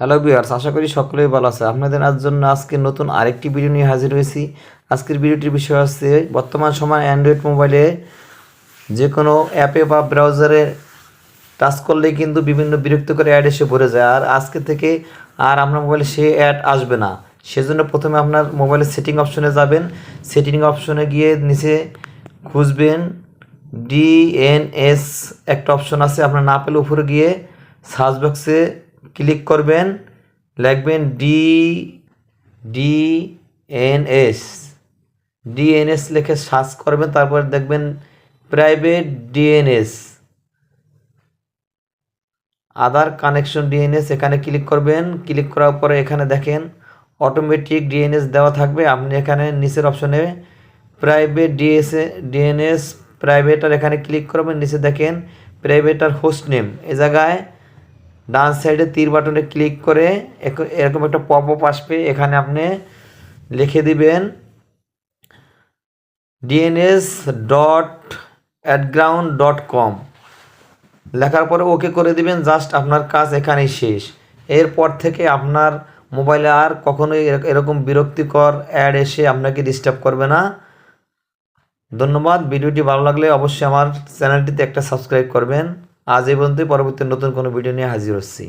Hello বিয়ার্স আশা করি সকলেই ভালো আছে। আপনাদের আজ জন্য আজকে নতুন আরেকটি ভিডিও নিয়ে হাজির হয়েছি। আজকের ভিডিওটির বিষয় হচ্ছে, বর্তমান সময় অ্যান্ড্রয়েড মোবাইলে যে কোনো অ্যাপে বা ব্রাউজারে টাচ করলেই কিন্তু বিভিন্ন বিরক্তিকর অ্যাড এসে ভরে যায়। আর আজকে থেকে আর আপনার মোবাইলে সে অ্যাড আসবে না। সেজন্য প্রথমে আপনার মোবাইলের সেটিং অপশনে যাবেন। সেটিং অপশনে গিয়ে নিচে খুঁজবেন। ডিএনএস একটা অপশন আছে। আপনার না পেলে উপরে গিয়ে সার্চ বক্সে ক্লিক করবেন, লিখবেন ডি ডিএনএস ডিএনএস লিখে সার্চ করবেন, তারপর দেখবেন প্রাইভেট ডিএনএস আধার কানেকশন ডিএনএস এখানে ক্লিক করবেন। ক্লিক করার পরে এখানে দেখেন, অটোমেটিক ডিএনএস দেওয়া থাকবে। আপনি এখানে নিচের অপশনে প্রাইভেট ডিএসএ ডিএনএস প্রাইভেট আর এখানে ক্লিক করবেন। নিচে দেখেন প্রাইভেট আর হোস্ট নেম। এ জায়গায় ডান সাইডে তীর বাটনে ক্লিক করে এরকম একটা পপ আপ আসবে, এখানে আপনি লিখে দিবেন DNS dot AdGuard dot com লেখার পরে ওকে করে দিবেন জাস্ট আপনার কাজ এখানেই শেষ। এরপর থেকে আপনার মোবাইলে আর কখনোই এরক- এরকম বিরক্তিকর অ্যাড এসে আপনাকে ডিস্টার্ব করবে না। ধন্যবাদ, ভিডিওটি ভালো লাগলে অবশ্যই আমার চ্যানেলটিতে একটা সাবস্ক্রাইব করবেন। আজ এই পর্যন্তই। পরবর্তী নতুন কোনো ভিডিও নিয়ে হাজির হচ্ছি।